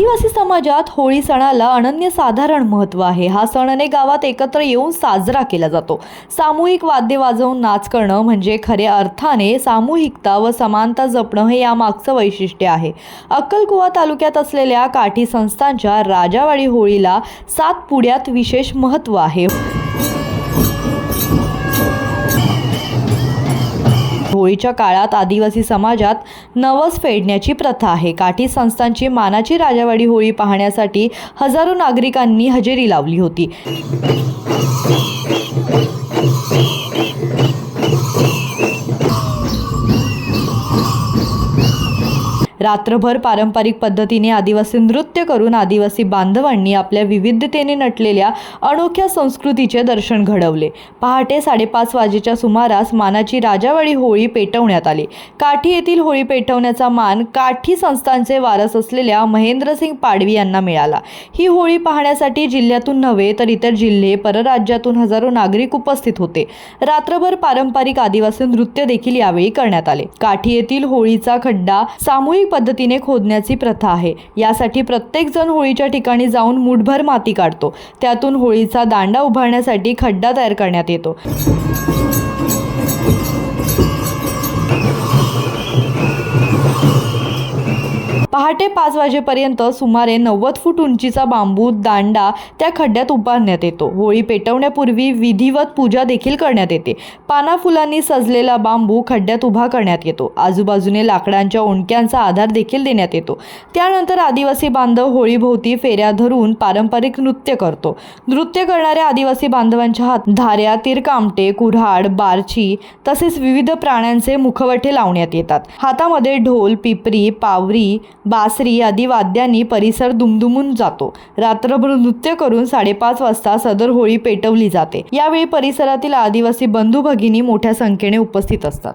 आदिवासी समाजात होळी सणाला अनन्यसाधारण महत्त्व आहे. हा सण अनेक गावात एकत्र येऊन साजरा केला जातो. सामूहिक वाद्य वाजवून नाच करणं म्हणजे खऱ्या अर्थाने सामूहिकता व समानता जपणं हे यामागचं वैशिष्ट्य आहे. अक्कलकुवा तालुक्यात असलेल्या काठी संस्थांच्या राजावाडी होळीला सात पुड्यात विशेष महत्त्व आहे. होळीच्या काळात आदिवासी समाजात नवस फेडण्याची प्रथा आहे. काठी संस्थांची मानाची राजावाडी होळी पाहण्यासाठी हजारो नागरिकांनी हजेरी लावली होती. रात्रभर पारंपरिक पद्धतीने आदिवासी नृत्य करून आदिवासी बांधवांनी आपल्या विविधतेने नटलेल्या अनोख्या संस्कृतीचे दर्शन घडवले. पहाटे साडेपाच वाजेच्या सुमारास मानाची राजावाडी होळी पेटवण्यात आली. काठी येथील होळी पेटवण्याचा मान काठी संस्थांचे वारस असलेल्या महेंद्रसिंग पाडवी यांना मिळाला. ही होळी पाहण्यासाठी जिल्ह्यातून नव्हे तर इतर जिल्हे परराज्यातून हजारो नागरिक उपस्थित होते. रात्रभर पारंपरिक आदिवासी नृत्य देखील यावेळी करण्यात आले. काठी येथील होळीचा खड्डा सामूहिक पद्धतीने खोदण्याची प्रथा आहे. यासाठी प्रत्येकजण होळीच्या ठिकाणी जाऊन मुठभर माती काढतो. त्यातून होळीचा दांडा उभारण्यासाठी खड्डा तयार करण्यात येतो. पहाटे पाच वाजेपर्यंत सुमारे नव्वद फूट उंचीचा बांबू दांडा त्या खड्ड्यात उभारण्यात येतो. होळी पेटवण्यापूर्वी विधिवत पूजा देखील करण्यात येते. पाना फुलांनी सजलेला बांबू खड्ड्यात उभा करण्यात येतो. आजूबाजूने लाकडांच्या ओंडक्यांचा आधार देखील देण्यात येतो. त्यानंतर आदिवासी बांधव होळीभोवती फेऱ्या धरून पारंपरिक नृत्य करतो. नृत्य करणाऱ्या आदिवासी बांधवांच्या हात धाऱ्या तिरकामटे कुऱ्हाड बारची तसेच विविध प्राण्यांचे मुखवटे लावण्यात येतात. हातामध्ये ढोल पिपरी पावरी बासरी आदी वाद्यांनी परिसर दुमदुमून जातो. रात्रभर नृत्य करून साडेपाच वाजता सदर होळी पेटवली जाते. यावेळी परिसरातील आदिवासी बंधू भगिनी मोठ्या संख्येने उपस्थित असतात.